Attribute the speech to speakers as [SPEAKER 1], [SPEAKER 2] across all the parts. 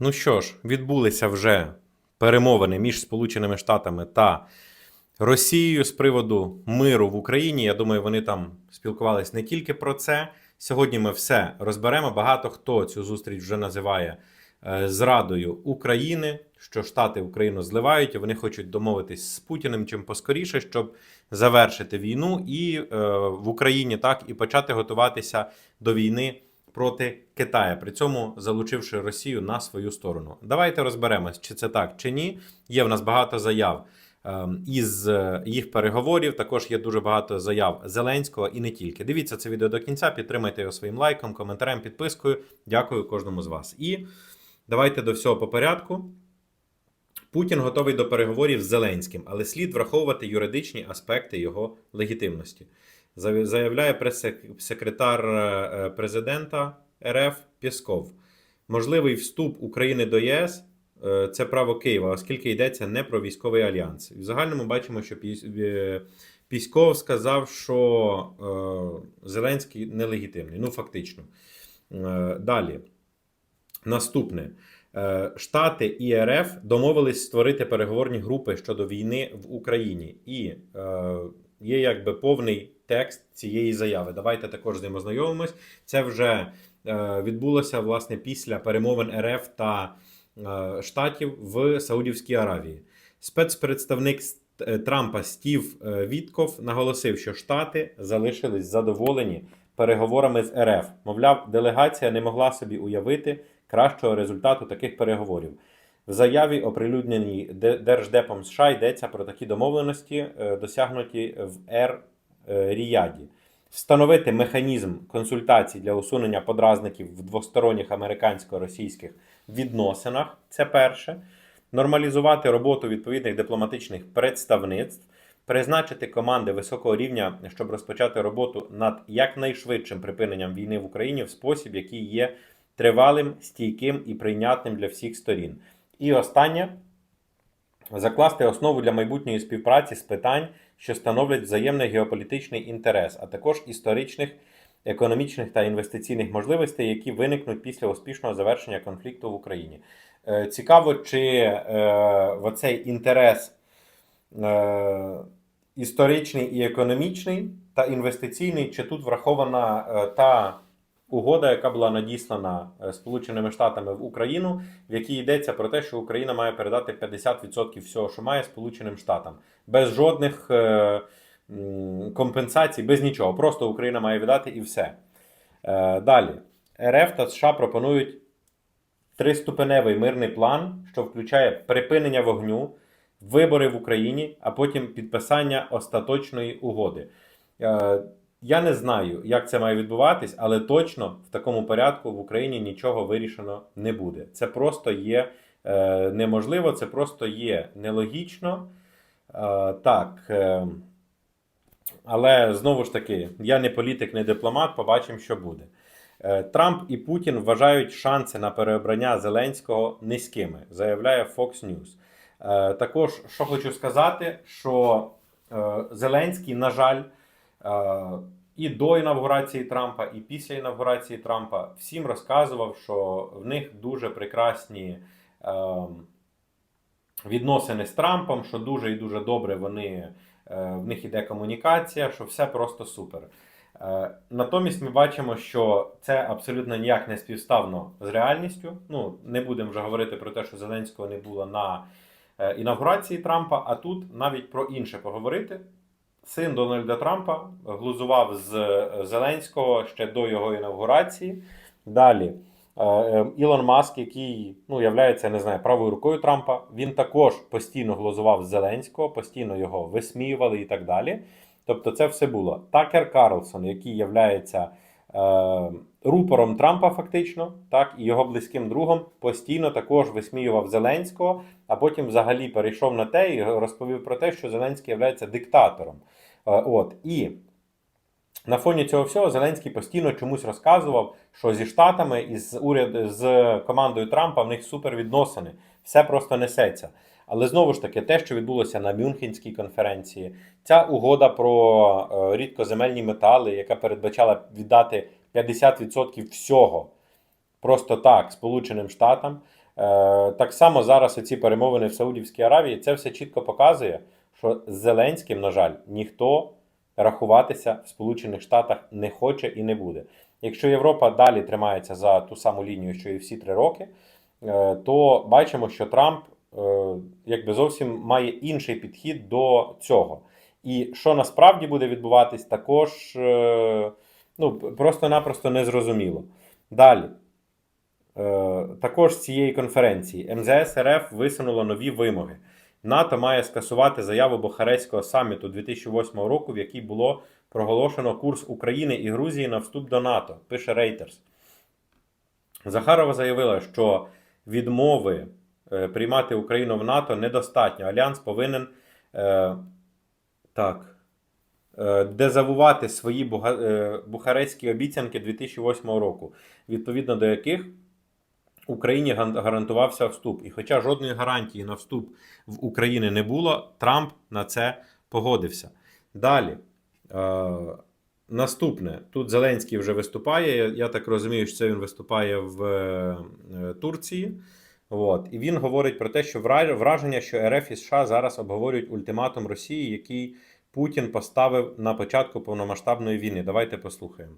[SPEAKER 1] Ну що ж, відбулися вже перемовини між Сполученими Штатами та Росією з приводу миру в Україні. Я думаю, вони там спілкувались не тільки про це. Сьогодні ми все розберемо. Багато хто цю зустріч вже називає е, зрадою України, що Штати Україну зливають, вони хочуть домовитись з Путіним чим поскоріше, щоб завершити війну і е, в Україні так і почати готуватися до війни проти Китая, при цьому залучивши Росію на свою сторону. Давайте розберемось, чи це так, чи ні. Є в нас багато заяв ем, із е, їх переговорів. Також є дуже багато заяв Зеленського і не тільки. Дивіться це відео до кінця, підтримайте його своїм лайком, коментарем, підпискою. Дякую кожному з вас. І давайте до всього по порядку. Путін готовий до переговорів з Зеленським, але слід враховувати юридичні аспекти його легітимності. Заявляє прес-секретар е, президента РФ Пєсков. Можливий вступ України до ЄС е, це право Києва, оскільки йдеться не про військовий альянс. В загальному бачимо, що Піс- е, Пісков сказав, що е, Зеленський нелегітимний. Ну, фактично. Е, Далі. Наступне. Е, Штати і РФ домовились створити переговорні групи щодо війни в Україні. І е, є якби повний текст цієї заяви. Давайте також з ним ознайомимось. Це вже е, відбулося власне після перемовин РФ та е, Штатів в Саудівській Аравії. Спецпредставник е, Трампа Стів Вітков наголосив, що Штати залишились задоволені переговорами з РФ. Мовляв, делегація не могла собі уявити кращого результату таких переговорів. В заяві, оприлюдненій Держдепом США, йдеться про такі домовленості, е, досягнуті в Ер Ріяді. Встановити механізм консультацій для усунення подразників в двосторонніх американсько-російських відносинах. Це перше. Нормалізувати роботу відповідних дипломатичних представництв, призначити команди високого рівня, щоб розпочати роботу над якнайшвидшим припиненням війни в Україні в спосіб, який є тривалим, стійким і прийнятним для всіх сторін. І останнє закласти основу для майбутньої співпраці з питань, що становлять взаємний геополітичний інтерес, а також історичних, економічних та інвестиційних можливостей, які виникнуть після успішного завершення конфлікту в Україні. Е, Цікаво, чи е, в оцей інтерес е, історичний і економічний та інвестиційний, чи тут врахована е, та угода, яка була надіслана е, Сполученими Штатами в Україну, в якій йдеться про те, що Україна має передати 50% всього, що має Сполученим Штатам, без жодних е, компенсацій, без нічого. Просто Україна має віддати і все. Е, Далі РФ та США пропонують триступеневий мирний план, що включає припинення вогню, вибори в Україні, а потім підписання остаточної угоди. Я не знаю, як це має відбуватись, але точно в такому порядку в Україні нічого вирішено не буде. Це просто є е, неможливо, це просто є нелогічно. Е, Так. е, Але знову ж таки, я не політик, не дипломат, побачимо, що буде. Е, Трамп і Путін вважають шанси на переобрання Зеленського низькими, заявляє Fox News. Е, Також, що хочу сказати, що е, Зеленський, на жаль, і до інавгурації Трампа, і після інавгурації Трампа всім розказував, що в них дуже прекрасні е, відносини з Трампом, що дуже і дуже добре вони, е, в них іде комунікація, що все просто супер. Е, Натомість ми бачимо, що це абсолютно ніяк не співставно з реальністю. Ну, не будемо вже говорити про те, що Зеленського не було на е, інавгурації Трампа, а тут навіть про інше поговорити. Син Дональда Трампа глузував з е, Зеленського ще до його інавгурації. Далі е, е, Ілон Маск, який ну, являється, не знаю, правою рукою Трампа, він також постійно глузував з Зеленського, постійно його висміювали і так далі. Тобто, це все було. Такер Карлсон, який являється рупором Трампа, фактично, так, і його близьким другом, постійно також висміював Зеленського, а потім взагалі перейшов на те і розповів про те, що Зеленський є диктатором. Е, от. І на фоні цього всього Зеленський постійно чомусь розказував, що зі Штатами і з уряд з командою Трампа в них супервідносини. Все просто несеться. Але знову ж таки, те, що відбулося на Мюнхенській конференції, ця угода про е, рідкоземельні метали, яка передбачала віддати 50% всього просто так Сполученим Штатам. Так само зараз ці перемовини в Саудівській Аравії це все чітко показує, що з Зеленським, на жаль, ніхто рахуватися в Сполучених Штатах не хоче і не буде. Якщо Європа далі тримається за ту саму лінію, що і всі три роки, е, то бачимо, що Трамп е, якби зовсім має інший підхід до цього. І що насправді буде відбуватись, також е, ну, просто-напросто незрозуміло. Далі. Е, Також з цієї конференції МЗС РФ висунуло нові вимоги. НАТО має скасувати заяву Бухарестського саміту 2008 року, в якій було проголошено курс України і Грузії на вступ до НАТО, пише Reuters. Захарова заявила, що відмови е, приймати Україну в НАТО недостатньо. Альянс повинен е, так, дезавувати свої е, обіцянки 2008 року, відповідно до яких Україні гарантувався вступ. І хоча жодної гарантії на вступ в Україні не було, Трамп на це погодився. Далі. Е, наступне. Тут Зеленський вже виступає. Я, так розумію, що це він виступає в е, е, Турції. От. І він говорить про те, що враження, що РФ і США зараз обговорюють ультиматум Росії, який Путін поставив на початку повномасштабної війни. Давайте послухаємо.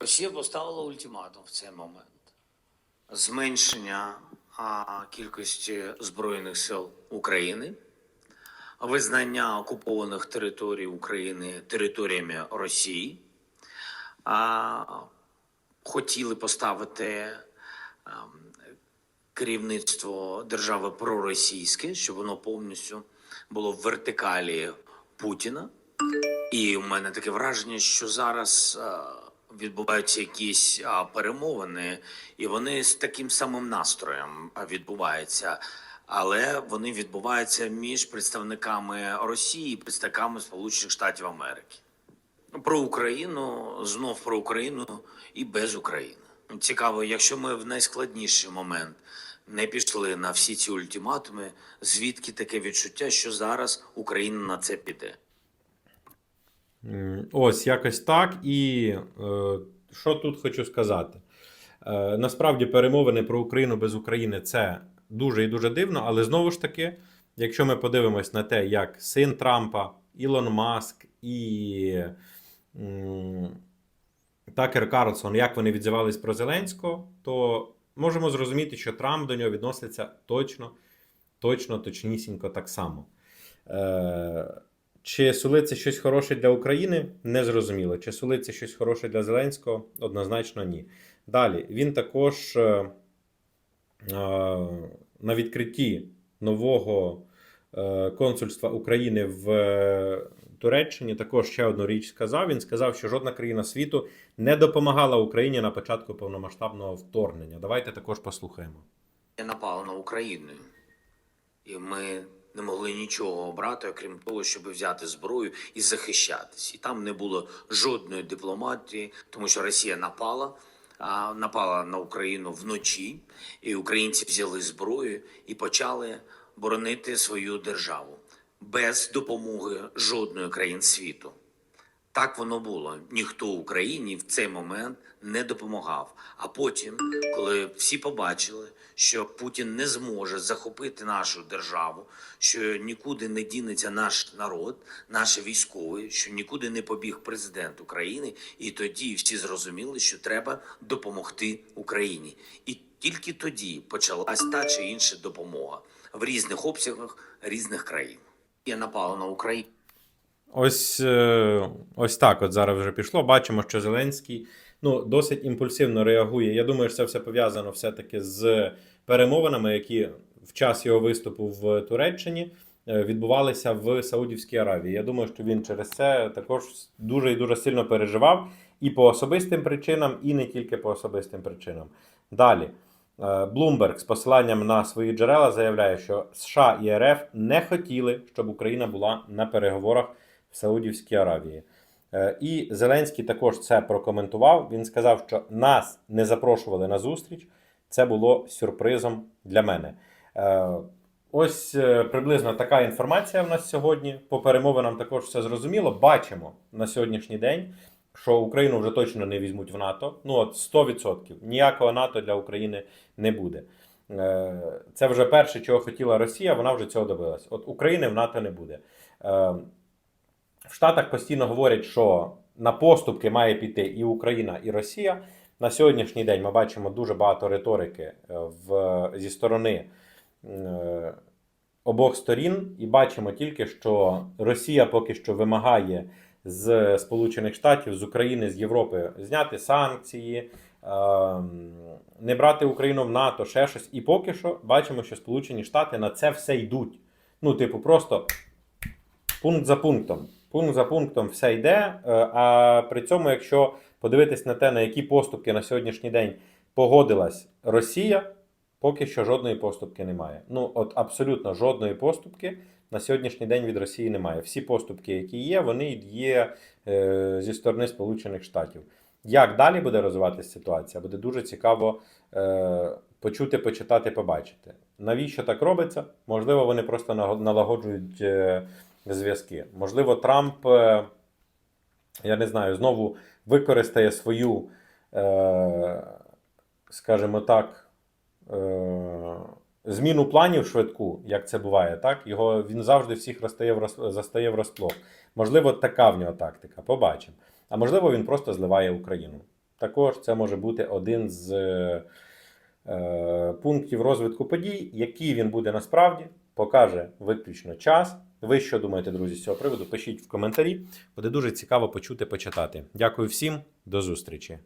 [SPEAKER 2] Росія поставила ультиматум в цей момент зменшення кількості збройних сил України, визнання окупованих територій України територіями Росії. Хотіли поставити керівництво держави проросійське, щоб воно повністю було в вертикалі Путіна. І у мене таке враження, що зараз е, відбуваються якісь а, перемовини, і вони з таким самим настроєм відбуваються. Але вони відбуваються між представниками Росії і представниками Сполучених Штатів Америки. Про Україну знов про Україну і без України. Цікаво, якщо ми в найскладніший момент не пішли на всі ці ультиматуми, звідки таке відчуття, що зараз Україна на це піде?
[SPEAKER 1] Ось якось так. І е, що тут хочу сказати? Е, насправді перемовини про Україну без України це дуже і дуже дивно, але знову ж таки, якщо ми подивимось на те, як син Трампа, Ілон Маск і м, Такер Карлсон, як вони відзивались про Зеленського, то можемо зрозуміти, що Трамп до нього відноситься точно, точно, точнісінько так само. Е, чи сулиться щось хороше для України? Незрозуміло. Чи сулиться щось хороше для Зеленського? Однозначно ні. Далі, він також е, е, на відкритті нового консульства України в е, Туреччині також ще одну річ сказав. Він сказав, що жодна країна світу не допомагала Україні на початку повномасштабного вторгнення. Давайте також послухаємо.
[SPEAKER 2] напала на Україну, і ми не могли нічого обрати, окрім того, щоб взяти зброю і захищатись. І там не було жодної дипломатії, тому що Росія напала. а, Напала на Україну вночі, і українці взяли зброю і почали боронити свою державу без допомоги жодної країн світу. Так воно було. Ніхто Україні в цей момент не допомагав. А потім, коли всі побачили, що Путін не зможе захопити нашу державу, що нікуди не дінеться наш народ, наші військові, що нікуди не побіг президент України, і тоді всі зрозуміли, що треба допомогти Україні. І тільки тоді почалась та чи інша допомога в різних обсягах різних країн. Я напала на Україну.
[SPEAKER 1] Ось, е, ось так от зараз вже пішло. Бачимо, що Зеленський ну, досить імпульсивно реагує. Я думаю, що це все пов'язано все-таки з перемовинами, які в час його виступу в Туреччині е, відбувалися в Саудівській Аравії. Я думаю, що він через це також дуже і дуже сильно переживав і по особистим причинам, і не тільки по особистим причинам. Далі. Блумберг з посиланням на свої джерела заявляє, що США і РФ не хотіли, щоб Україна була на переговорах в Саудівській Аравії. Е, І Зеленський також це прокоментував. Він сказав, що нас не запрошували на зустріч. Це було сюрпризом для мене. Е, Ось е, приблизно така інформація в нас сьогодні. По перемовинам також все зрозуміло. Бачимо на сьогоднішній день, що Україну вже точно не візьмуть в НАТО. Ну от 100%. Ніякого НАТО для України не буде. Е, Це вже перше, чого хотіла Росія, вона вже цього добилась. От України в НАТО не буде. Е, В Штатах постійно говорять, що на поступки має піти і Україна, і Росія. На сьогоднішній день ми бачимо дуже багато риторики е, в, зі сторони е, обох сторін, і бачимо тільки, що Росія поки що вимагає з Сполучених Штатів, з України, з Європи зняти санкції, ем, не брати Україну в НАТО, ще щось. І поки що бачимо, що Сполучені Штати на це все йдуть. Ну, типу, просто пункт за пунктом. Пункт за пунктом все йде. е, А при цьому, якщо подивитись на те, на які поступки на сьогоднішній день погодилась Росія, поки що жодної поступки немає. Ну, от абсолютно жодної поступки на сьогоднішній день від Росії немає. Всі поступки, які є, вони є е, зі сторони Сполучених Штатів. Як далі буде розвиватися ситуація, буде дуже цікаво е, почути, почитати, побачити. Навіщо так робиться? Можливо, вони просто налагоджують е, зв'язки. Можливо, Трамп, е, я не знаю, знову використає свою, е, скажімо так, е, зміну планів швидку, як це буває, так? Його він завжди всіх розстає в застає врасплох. Можливо, така в нього тактика. Побачимо. А можливо, він просто зливає Україну. Також це може бути один з е, е, пунктів розвитку подій, який він буде насправді, покаже виключно час. Ви що думаєте, друзі, з цього приводу? Пишіть в коментарі. Буде дуже цікаво почути, почитати. Дякую всім, до зустрічі.